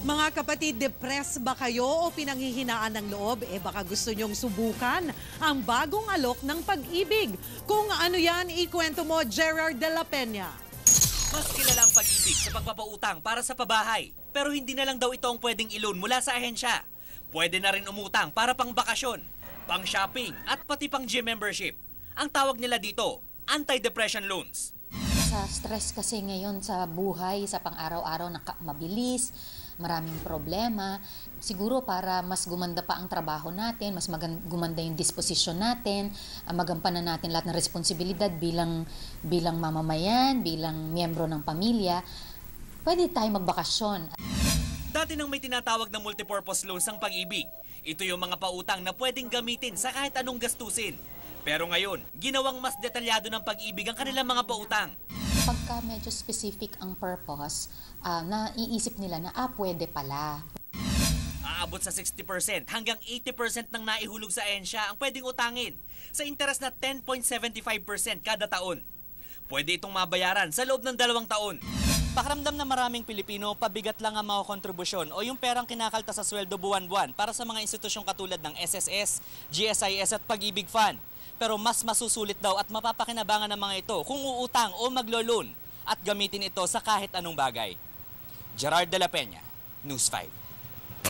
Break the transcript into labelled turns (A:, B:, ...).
A: Mga kapatid, depressed ba kayo o pinanghihinaan ng loob? Eh baka gusto nyong subukan ang bagong alok ng pag-ibig. Kung ano yan, ikwento mo, Gerard de la Peña.
B: Mas kilala ang pag-ibig sa pagpapautang para sa pabahay. Pero hindi na lang daw ito ang pwedeng i-loan mula sa ahensya. Pwede na rin umutang para pang bakasyon, pang shopping at pati pang gym membership. Ang tawag nila dito, anti-depression loans.
C: Sa stress kasi ngayon sa buhay, sa pang-araw-araw na mabilis, maraming problema. Siguro para mas gumanda pa ang trabaho natin, mas magan- gumanda yung disposition natin, ah, magampanan natin lahat ng responsibilidad bilang bilang mamamayan, bilang miyembro ng pamilya, pwede tayo magbakasyon.
B: Dati nang may tinatawag na multipurpose loans ang pag-ibig. Ito yung mga pautang na pwedeng gamitin sa kahit anong gastusin. Pero ngayon, ginawang mas detalyado ng pag-ibig ang kanilang mga pautang.
C: Pagka medyo specific ang purpose, ah, naiisip nila na ah, pwede pala.
B: Aabot sa 60% hanggang 80% ng naihulog sa ahensya ang pwedeng utangin sa interes na 10.75% kada taon. Pwede itong mabayaran sa loob ng dalawang taon. Pakiramdam na maraming Pilipino, pabigat lang ang mga kontribusyon o yung perang kinakalta sa sweldo buwan-buwan para sa mga institusyong katulad ng SSS, GSIS at Pag-ibig Fund. Pero mas masusulit daw at mapapakinabangan ng mga ito kung uutang o maglo-loan at gamitin ito sa kahit anong bagay. Gerard de la Peña, News 5.